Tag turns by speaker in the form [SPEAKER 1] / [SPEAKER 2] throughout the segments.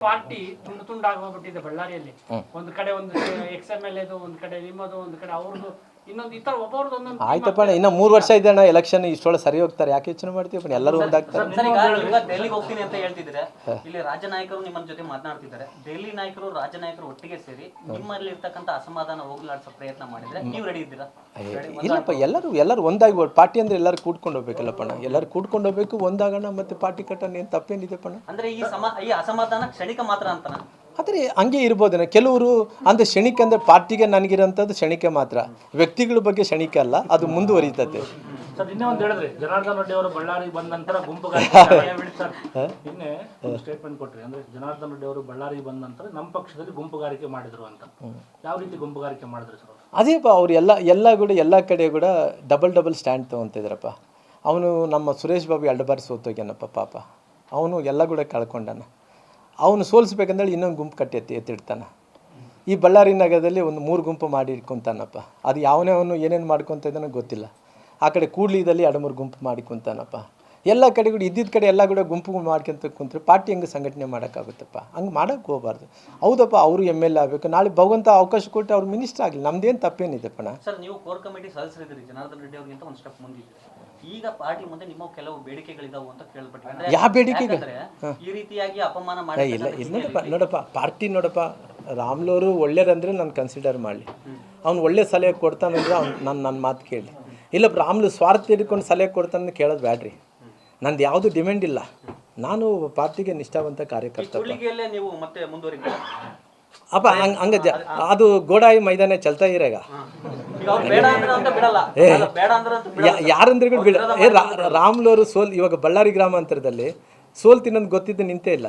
[SPEAKER 1] Party ತುಂಡು ತುಂಡಾಗಿ ಹೋಗ್ಬಿಟ್ಟಿದೆ ಬಳ್ಳಾರಿಯಲ್ಲಿ. ಒಂದ್ ಕಡೆ ಒಂದು ಎಕ್ಸ್ ಎಂ ಎಲ್ ಎದು ಒಂದ್ ಕಡೆ ನಿಮ್ಮದು ಒಂದ್ ಕಡೆ ಅವ್ರದ್ದು
[SPEAKER 2] ಆಯ್ತಪ್ಪ ಇನ್ನ ಮೂರು ವರ್ಷ ಇದೆ ಅಣ್ಣ ಎಲೆಕ್ಷನ್ ಇಷ್ಟೊಳಗೆ ಸರಿ ಹೋಗ್ತಾರೆ. ಯಾಕೆ ಯೋಚನೆ ಮಾಡ್ತೀವಿ ಅಣ್ಣ ಎಲ್ಲರೂ ಒಂದಾಗ್ತಾರೆ
[SPEAKER 3] ಸರ್ ಈಗ ಈಗ ದೆಹಲಿಗೆ ಹೋಗ್ತೀನಿ ಅಂತ ಹೇಳ್ತಿದ್ರೆ ಇಲ್ಲಿ ರಾಜ್ಯ ನಾಯಕರು ನಿಮ್ಮ ಜೊತೆ ಮಾತನಾಡ್ತಿದ್ದಾರೆ. ದೆಹಲಿ ನಾಯಕರು ರಾಜ್ಯ ನಾಯಕರು ಒಟ್ಟಿಗೆ ಸೇರಿ ನಿಮ್ಮಲ್ಲಿ ಇರ್ತಕ್ಕಂಥ ಅಸಮಾಧಾನ ಹೋಗ್ಲಾಡ್ಸೋ ಪ್ರಯತ್ನ ಮಾಡಿದ್ರೆ ನೀವು ರೆಡಿ ಇದ್ದೀರಾ?
[SPEAKER 2] ಇಲ್ಲಪ್ಪ ಎಲ್ಲರೂ ಎಲ್ಲರೂ ಒಂದಾಗಿ ಪಾರ್ಟಿ ಅಂದ್ರೆ ಎಲ್ಲರೂ ಕೂಡ್ಕೊಂಡು ಹೋಗ್ಬೇಕಲ್ಲಪ್ಪ ಅಣ್ಣ ಎಲ್ಲರೂ ಕೂಡ್ಕೊಂಡು ಹೋಗ್ಬೇಕು ಒಂದಾಗಣ್ಣ ಮತ್ತೆ ಪಾರ್ಟಿ ಕಟ್ಟಣ್ಣ ಏನು ತಪ್ಪೇನಿದೆಪ್ಪ ಅಣ್ಣ
[SPEAKER 3] ಅಂದ್ರೆ ಈ ಸಮ ಈ ಅಸಮಾಧಾನ ಕ್ಷಣಿಕ ಮಾತ್ರ ಅಂತನಾ?
[SPEAKER 2] ಆದರೆ ಹಂಗೆ ಇರ್ಬೋದೇನೋ ಕೆಲವರು ಅಂದರೆ ಕ್ಷಣಿಕ ಅಂದರೆ ಪಾರ್ಟಿಗೆ ನನಗಿರೋಂಥದ್ದು ಕ್ಷಣಿಕ ಮಾತ್ರ. ವ್ಯಕ್ತಿಗಳ ಬಗ್ಗೆ ಕ್ಷಣಿಕ ಅಲ್ಲ ಅದು ಮುಂದುವರಿತದೆ.
[SPEAKER 4] ಸರ್ ನಿನ್ನೆ ಒಂದು ಹೇಳಿದ್ರಿ ಜನಾರ್ದನ್ ರೆಡ್ಡಿ ಅವರು ಬಳ್ಳಾರಿಗೆ ಬಂದ ನಂತರ ಗುಂಪುಗಾರಿಕೆ ಸರ್. ನಿನ್ನೆ ಸ್ಟೇಟ್ಮೆಂಟ್ ಕೊಟ್ರಿ ಅಂದ್ರೆ ಜನಾರ್ದನ್ ರೆಡ್ಡಿ ಅವರು ಬಳ್ಳಾರಿಗೆ ಬಂದ ನಂತರ ನಮ್ಮ ಪಕ್ಷದಲ್ಲಿ ಗುಂಪುಗಾರಿಕೆ ಮಾಡಿದ್ರು ಅಂತ. ಯಾವ ರೀತಿ ಗುಂಪುಗಾರಿಕೆ ಮಾಡಿದ್ರು ಸರ್ ಅವ್ರು?
[SPEAKER 2] ಅದೇಪ್ಪ ಅವ್ರು ಎಲ್ಲ ಎಲ್ಲ ಕೂಡ ಎಲ್ಲ ಕಡೆ ಕೂಡ ಡಬಲ್ ಡಬಲ್ ಸ್ಟ್ಯಾಂಡ್ ತೊಗೊತಿದ್ರಪ್ಪ. ಅವನು ನಮ್ಮ ಸುರೇಶ್ ಬಾಬು ಎರಡು ಬಾರಿ ಸೋತೋಗ್ಯನಪ್ಪ ಪಾಪ. ಅವನು ಎಲ್ಲ ಕೂಡ ಕಳ್ಕೊಂಡಾನ. ಅವನು ಸೋಲಿಸ್ಬೇಕಂದೇಳಿ ಇನ್ನೊಂದು ಗುಂಪು ಕಟ್ಟಿ ಎತ್ತಿ ಎತ್ತಿಡ್ತಾನೆ. ಈ ಬಳ್ಳಾರಿ ನಗರದಲ್ಲಿ ಒಂದು ಮೂರು ಗುಂಪು ಮಾಡಿ ಇಟ್ಕೊತಾನಪ್ಪ. ಅದು ಯಾವನೇ ಅವನು ಏನೇನು ಮಾಡ್ಕೊತ ಇದ್ದಾನೋ ಗೊತ್ತಿಲ್ಲ. ಆ ಕಡೆ ಕೂಡ್ಲಿದಲ್ಲಿ ಎರಡು ಮೂರು ಗುಂಪು ಮಾಡಿಕೊಂತಾನಪ್ಪ ಎಲ್ಲ ಕಡೆ ಕೂಡ ಇದ್ದಿದ್ದ ಕಡೆ ಎಲ್ಲ ಕೂಡ ಗುಂಪು ಮಾಡ್ಕೊಂತ ಕುಂತ್ರೆ. ಪಾರ್ಟಿ ಹೆಂಗೆ ಸಂಘಟನೆ ಮಾಡೋಕ್ಕಾಗುತ್ತಪ್ಪ? ಹಂಗೆ ಮಾಡೋಕ್ಕೆ ಹೋಗಬಾರ್ದು. ಹೌದಪ್ಪ ಅವರು ಎಂ ಎಲ್ ಎ ಆಗಬೇಕು. ನಾಳೆ ಭಗವಂತ ಅವಕಾಶ ಕೊಟ್ಟು ಅವ್ರು ಮಿನಿಸ್ಟರ್ ಆಗಲಿ. ನಮ್ದೇನು ತಪ್ಪೇನಿದೆಪ್ಪಣ
[SPEAKER 3] ಸರ್ ನೀವು ಕೋರ್ ಕಮಿಟಿ ಸದಸ್ಯರಿದ್ದೀರಿ ಜನಾರ್ದನ್ ರೆಡ್ಡಿ ಅವ್ರಿಗಿಂತ ಒಂದು ಸ್ಟೆಪ್ ಮುಂದಿದ್ದೀರಿ ಈಗ ಪಾರ್ಟಿ ಮುಂದೆ ನಿಮ್ಮ ಕೆಲವು ಬೇಡಿಕೆಗಳಿದಾವೆ ಅಂತ ಕೇಳ್ಬಿಟ್ಟು
[SPEAKER 2] ಯಾವ
[SPEAKER 3] ಬೇಡಿಕೆ ಈ ರೀತಿಯಾಗಿ ಅಪಮಾನ ಮಾಡಿ
[SPEAKER 2] ಇಲ್ಲ ಇಲ್ಲ ನೋಡಪ್ಪ ನೋಡಪ್ಪ ಪಾರ್ಟಿ ನೋಡಪ್ಪ ರಾಮ್ಲೋರು ಒಳ್ಳೆಯರಂದ್ರೆ ನಾನು ಕನ್ಸಿಡರ್ ಮಾಡಲಿ. ಅವ್ನು ಒಳ್ಳೆ ಸಲಹೆ ಕೊಡ್ತಾನಂದ್ರೆ ಅವ್ನು ನಾನು ನನ್ನ ಮಾತು ಕೇಳಿ ಇಲ್ಲ ರಾಮ್ಲು ಸ್ವಾರ್ಥ ಇಟ್ಕೊಂಡು ಸಲಹೆ ಕೊಡ್ತಾನೆ ಕೇಳೋದು ಬ್ಯಾಡ್ರಿ. ನಂದು ಯಾವುದು ಡಿಮ್ಯಾಂಡ್ ಇಲ್ಲ. ನಾನು ಪಾರ್ಟಿಗೆ ನಿಷ್ಠಾವಂತ ಕಾರ್ಯಕರ್ತ.
[SPEAKER 3] ನೀವು ಮತ್ತೆ
[SPEAKER 2] ಅಪ್ಪ ಹಂಗ ಹಂಗ ಅದು ಗೋಡಾಯಿ ಮೈದಾನ ಚಲ್ತಾ ಇರಾಗ
[SPEAKER 3] ಬೇಡ
[SPEAKER 2] ಯಾರಂದ್ರೆ ಬಿಡ ಏ ರಾಮ್ಲೋರು ಸೋಲ್ ಇವಾಗ ಬಳ್ಳಾರಿ ಗ್ರಾಮಾಂತರದಲ್ಲಿ ತಿನ್ನೋದು ಗೊತ್ತಿದ್ದು ನಿಂತೇ ಇಲ್ಲ.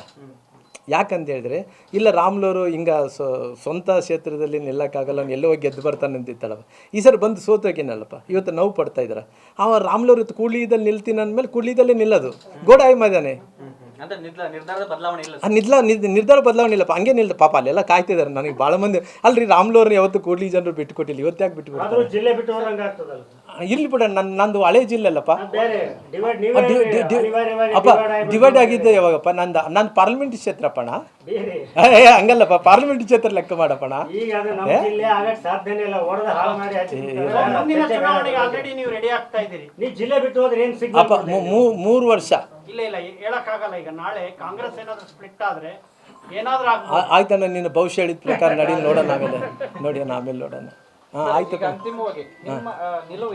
[SPEAKER 2] ಯಾಕಂತ ಹೇಳಿದ್ರೆ, ಇಲ್ಲ ರಾಮ್ಲೋರು ಹಿಂಗ ಸ್ವ- ಸ್ವಂತ ಕ್ಷೇತ್ರದಲ್ಲಿ ನಿಲ್ಲಕ್ಕಾಗಲ್ಲ, ಅವ್ನು ಎಲ್ಲೋ ಗೆದ್ದು ಬರ್ತಾನೆ ಅಂತಿತ್ತಲ್ಲಪ್ಪ ಈ ಸರಿ ಬಂದು ಸೋತೋಗಿನಲ್ಲಪ್ಪ ಇವತ್ತು ನೋವು ಪಡ್ತಾ ಇದ್ದಾರೆ? ಅವ ರಾಮ್ಲೋರು ಕೂಡ್ಲಿದಲ್ಲಿ ನಿಲ್ತೀನಿ ಅಂದಮೇಲೆ ಕೂಡ್ಲಿದಲ್ಲೇ ನಿಲ್ಲೋದು. ಗೋಡಾಯಿ ಮೈದಾನೆ.
[SPEAKER 3] ನಿರ್ಧಾರ ಬದಲಾವಣೆ ಇಲ್ಲ
[SPEAKER 2] ಆ ನಿದ್ಲ ನಿರ್ಧಾರ ಬದಲಾವಣೆ ಇಲ್ಲಪ್ಪ. ಹಂಗೆ ನಿಲ್ದ ಪಾಪ ಅಲ್ಲೆಲ್ಲ ಕಾಯ್ತಿದ್ದಾರೆ ನನಗೆ ಭಾಳ ಮಂದಿ. ಅಲ್ರಿ ರಾಮ್ಲೋರ್ನ ಯಾವತ್ತು ಕೂಡ್ಲಿ ಜನರು ಬಿಟ್ಟು ಕೊಟ್ಟಿಲ್ಲ ಇವತ್ತು ಯಾಕೆ ಬಿಟ್ಟು ಇರ್ಲಿ ಬಿಡ ನನ್ನ ನಂದು ಹಳೆ ಜಿಲ್ಲೆ ಅಲ್ಲಪ್ಪ. ಅಪ್ಪ ಡಿವೈಡ್ ಆಗಿದ್ದೆ ಯಾವಾಗಪ್ಪ? ನಂದು ನಂದು ಪಾರ್ಲಿಮೆಂಟ್ ಕ್ಷೇತ್ರಪ್ಪಣ.
[SPEAKER 5] ಬೇರೆ.
[SPEAKER 2] ಏ ಹಂಗಲ್ಲಪ್ಪ ಪಾರ್ಲಿಮೆಂಟ್ ಕ್ಷೇತ್ರ ಲೆಕ್ಕ ಮಾಡಪ್ಪಣ.
[SPEAKER 5] ಈಗ ಜಿಲ್ಲೆ ಆಗಕ್ ಸಾಧ್ಯನೇ ಇಲ್ಲ. ಹೊಡೆದ ಹಾಳು ಮಾಡಿ ಹಚ್ಚಿಬಿಡ್ತಾರೆ.
[SPEAKER 1] ಮುಂದಿನ ಚುನಾವಣೆಗೆ ಆಲ್ರೆಡಿ ನೀವು ರೆಡಿ ಆಗ್ತಾ ಇದ್ದೀರಿ.
[SPEAKER 5] ನೀ ಜಿಲ್ಲೆ ಬಿಟ್ಟು ಹೋದ್ರೆ ಏನ್
[SPEAKER 2] ಅಪ್ಪ ಮೂರು ವರ್ಷ.
[SPEAKER 1] ಇಲ್ಲ ಇಲ್ಲ ಹೇಳಕ್ಕಾಗಲ್ಲ. ಈಗ ನಾಳೆ ಕಾಂಗ್ರೆಸ್ ಏನಾದ್ರು ಸ್ಪ್ಲಿಟ್ ಆದ್ರೆ ಏನಾದ್ರೂ
[SPEAKER 2] ಆಯ್ತಣ್ಣ ನೀನು ಭವಿಷ್ಯ ಹೇಳಿದ ಪ್ರಕಾರ ನಡಿ ನೋಡೋಣ ಆಮೇಲೆ. ನೋಡಿ ಆಮೇಲೆ ನೋಡೋಣ. ಹಾಂ ಆಯ್ತು
[SPEAKER 1] ಅಂತಿಮವಾಗಿ ನಿಮ್ಮ ನಿಲುವು